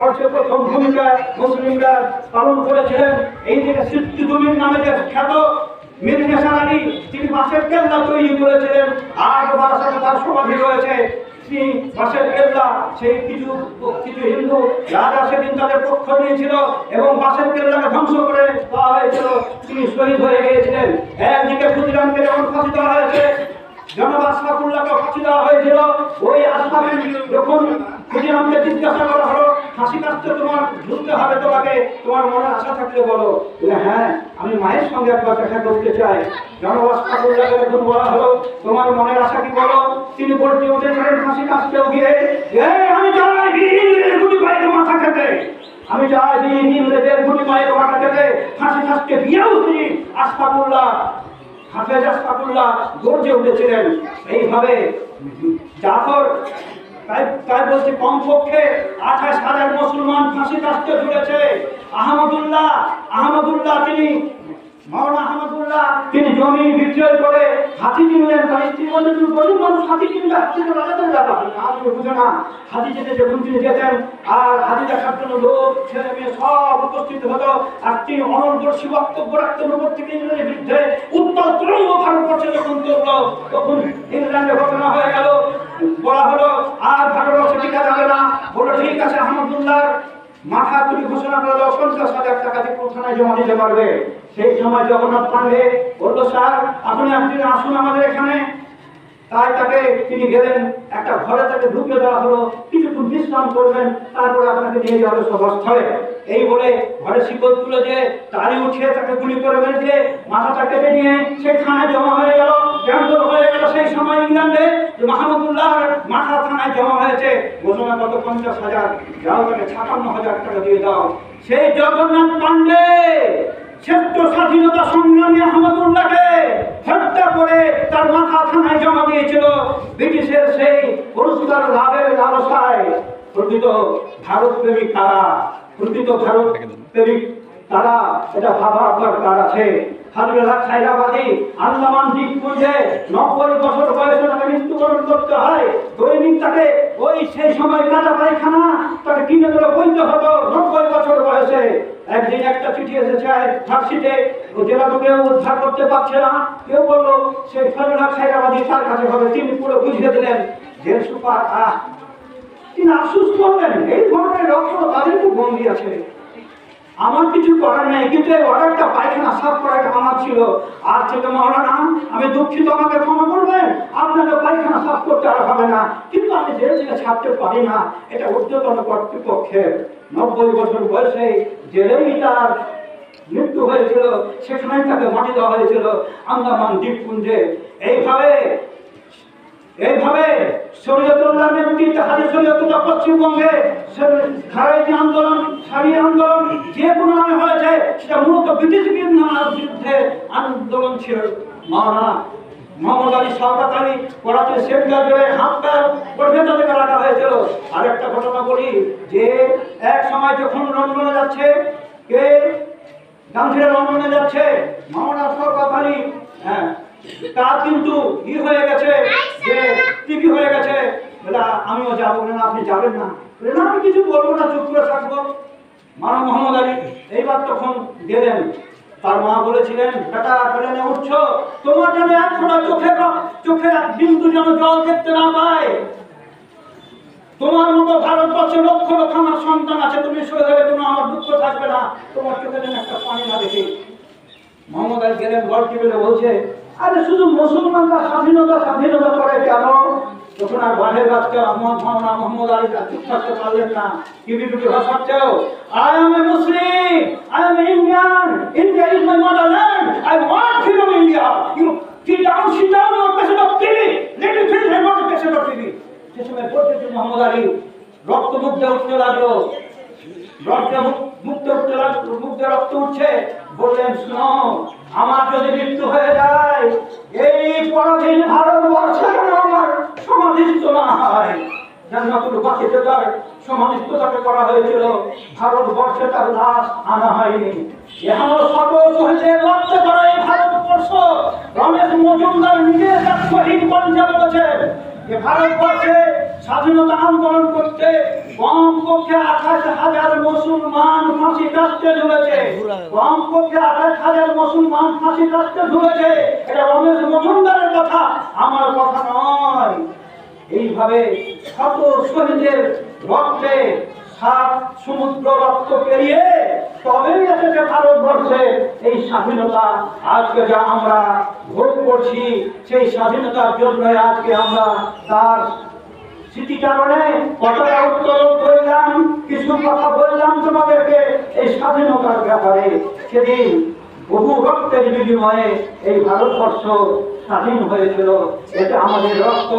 প্রথম ভূমিকা মুসলিমরা পালন করেছিলেন। এই যে সিদ্ধুমির নামে যে খ্যাত মীর নেশার আলী তিনি বাঁশের কেল্লা তৈরি করেছিলেন। আর বারাসাতে তার সমাধি রয়েছে। তিনি কেল্লা, সেই কিছু কিছু হিন্দু রাজা সেদিন তাদের পক্ষ নিয়েছিল এবং বাঁশের কেল্লাকে ধ্বংস করে দেওয়া হয়েছিল। তিনি শহীদ হয়ে গিয়েছিলেন। একদিকে ক্ষুদিরামকে যেমন ফাঁসি দেওয়া হয়েছে ফাঁসি দেওয়া হয়েছিল। ওই আশরাফের যখন ক্ষুদিরামকে জিজ্ঞাসা করা হলো ফাঁসি কাটতে তোমার ঢুকতে হবে তোমাকে, তোমার মনে আশা থাকলে বলো। হ্যাঁ আমি মায়ের সঙ্গে একবার দেখা করতে চাই। জনাব আশরাফুল্লাহকে যখন বলা হলো, তোমার মনের আশা কি বলো? তিনি বলতে কাটতেও গিয়ে আমি বাইরে মাথা খেতে আমি গুলি মায়ের মাথা খেতে ফাঁসি কাটতে গিয়েও তিনি আশরাফুল্লাহ হাফেজ আশফাকুল্লাহ গর্জে উঠেছিলেন। এইভাবে জাফর তাই তাই বলছি, কমপক্ষে আঠাশ হাজার মুসলমান ফাঁসি কাটতে জুড়েছে। আহমদুল্লাহ আহমদুল্লাহ তিনি তিনি জমি বিক্রয় করে হাতি কিনলেন। গরিব মানুষ হাতি কিনবে না, হাতি যেতে যখন তিনি যেতেন, আর হাতি দেখার জন্য লোক, ছেলে মেয়ে সব উপস্থিত হতো আর তিনি অনন্তর্ষী বক্তব্য রাখতেন উপর থেকে ইংরেজের বিরুদ্ধে উত্তর তরঙ্গ ভারতবর্ষে যখন চলল তখন ইংল্যান্ডে ঘটনা হয়ে গেল। বলা হলো আর ভারতবর্ষে টিকা যাবে না বলল, ঠিক আছে, আহমদুল্লাহর মাথা তুমি ঘোষণা করলে পঞ্চাশ হাজার টাকা দিয়ে থানায় জমা দিতে পারবে? সেই সময় জগন্নাথ পান্ডে বলল, স্যার, আপনি আপনি আসুন আমাদের এখানে। তাই তাকে তিনি গেলেন, একটা ঘরে তাকে ঢুকে দেওয়া হলো, কিছুক্ষণ বিশ্রাম করবেন, তারপরে আপনাকে নিয়ে যাওয়া হবে সভাস্থলে। এই বলে ঘরে শিকল তুলে দিয়ে তারি উঠিয়ে তাকে গুলি করে মেরে দিয়ে মাথাটা কেটে নিয়ে সেই থানায় জমা হয়ে গেল ক্যান্সর হয়ে গেল সেই সময় ইংল্যান্ডে, যে মাহমুদুল্লাহর মাথা থানায় জমা হয়েছে। ঘোষণা কত? পঞ্চাশ হাজার। যাও তাকে ছাপান্ন হাজার টাকা দিয়ে দাও। সেই জগন্নাথ পান্ডে শ্রেষ্ঠ স্বাধীনতা সংগ্রামী আহমদুল্লাহকে হত্যা করে থানায় ব্রিটিশের সেই পুরস্কার লাভের লালসায় প্রকৃত ভারত প্রেমিক তারা প্রকৃত ভারত প্রেমিক তারা, এটা ভাবার দরকার আছে। আন্দামান তাকে ওই সেই সময় তাকে কিনে নব্বই বছর বয়সে একদিন একটা চিঠি এসেছে ও জেলা তো কেউ উদ্ধার করতে পারছে না, কেউ বলল সেই ফজলা খাইরাবাদী তার কাছে হবে, তিনি পুরো বুঝিয়ে দিলেন জেল সুপার তিনি আফসোস করলেন এই ধরনের লক্ষ্য তাদের তো বন্দি আছে। আমার কিছু করার নেই, কিন্তু এই অর্ডারটা পায়খানা সাফ করাটা আমার ছিল। আর থেকে মাওলানা আমি দুঃখিত, আমাকে ক্ষমা করবেন। আপনাকে পায়খানা সাফ করতে আর হবে না। কিন্তু আমি জেল থেকে ছাড়তে পারি না। এটা ঊর্ধ্বতন কর্তৃপক্ষের নব্বই বছর বয়সে জেলেই তার মৃত্যু হয়েছিল সেখানেই তাকে মাটি দেওয়া হয়েছিল। আন্দামান দ্বীপপুঞ্জে। এইভাবে এইভাবে শরীয়তুল্লাহ হাজি শরীয়তুল্লাহ পশ্চিমবঙ্গে আন্দোলন সারি আন্দোলন, যে কোনো নামে হয়েছে, সেটা মূলত ব্রিটিশ বিরুদ্ধে আন্দোলন ছিল। মাওলানা মোহাম্মদ আলী জুড়ে হাত প্যার রাখা হয়েছিল। আর একটা ঘটনা বলি যে, এক সময় যখন লন্ডনে যাচ্ছে, কে গান্ধীরা লন্ডনে যাচ্ছে। মাওলানা সাউকাত আলী হ্যাঁ। তার কিন্তু ই হয়ে গেছে যে টিভি হয়ে গেছে। বলে, আমিও যাব। না, আপনি যাবেন না। না, আমি কিছু বলব না, চুপ করে থাকব। মানব মোহাম্মদ আলী এইবার তখন গেলেন। তার মা বলেছিলেন, বেটা ট্রেনে উঠছো। তোমার যেন এক ফোঁটা চোখে চোখে বিন্দু যেন জল দেখতে না পায়। তোমার মতো ভারতবর্ষে লক্ষ লক্ষ আমার সন্তান আছে, তুমি সয়ে হয়ে কোনো আমার দুঃখ থাকবে না। তোমার চোখে যেন একটা পানি না দেখি। মোহাম্মদ আলী গেলেন, ঘর টেবিলে বলছে, আরে শুধু মুসলমানরা স্বাধীনতা স্বাধীনতা করে কেন? তখন আর বাঘের গাছকে মোহাম্মদ মাওলানা মোহাম্মদ আলী চুপ থাকতে পারলেন না। টিভি টুটি ভাষাচ্ছেও I am a Muslim, I am Indian, India is my motherland, I want সময় বলতেছে মোহাম্মদ আলী। রক্ত মুখে উঠতে লাগল। রক্তে মুক্ত উঠতে লাগল মুক্ত রক্ত উঠছে। বললেন, শুনো, আমার যদি মৃত্যু হয়ে যায়, এই পরাধীন ভারতবর্ষে আমার সমাধিস্থ না হয় জান্নাতুল বাকিতে তার সমাধিস্থ করা হয়েছিল। ভারতবর্ষে তার লাশ আনা হয়নি। এখনও শত শহীদে রক্ত করা ভারতবর্ষ। রমেশ মজুমদার নিজের কাজ শহীদ বলেছে যে ভারতবর্ষে স্বাধীনতা আন্দোলন করতে কমপক্ষে আঠাশ হাজার মুসলমান ফাঁসি কাটতে ঝুলেছে। কমপক্ষে আঠাশ হাজার মুসলমান ফাঁসি কাটতে ঝুলেছে। এটা রমেশ মজুমদারের কথা, আমার কথা নয়। এইভাবে শত শহীদের রক্তে সাত সমুদ্র রক্ত পেরিয়ে তবেই এসেছে ভারতবর্ষে এই স্বাধীনতা। আজকে যা আমরা ভোগ করছি, সেই স্বাধীনতার জন্য আজকে আমরা তার স্মৃতিচারণে কথাটা উত্তোলন করলাম কিছু কথা বললাম তোমাদেরকে এই স্বাধীনতার ব্যাপারে। সেদিন বহু রক্তের বিনিময়ে এই ভারতবর্ষ স্বাধীন হয়েছিল। এটা আমাদের রক্ত।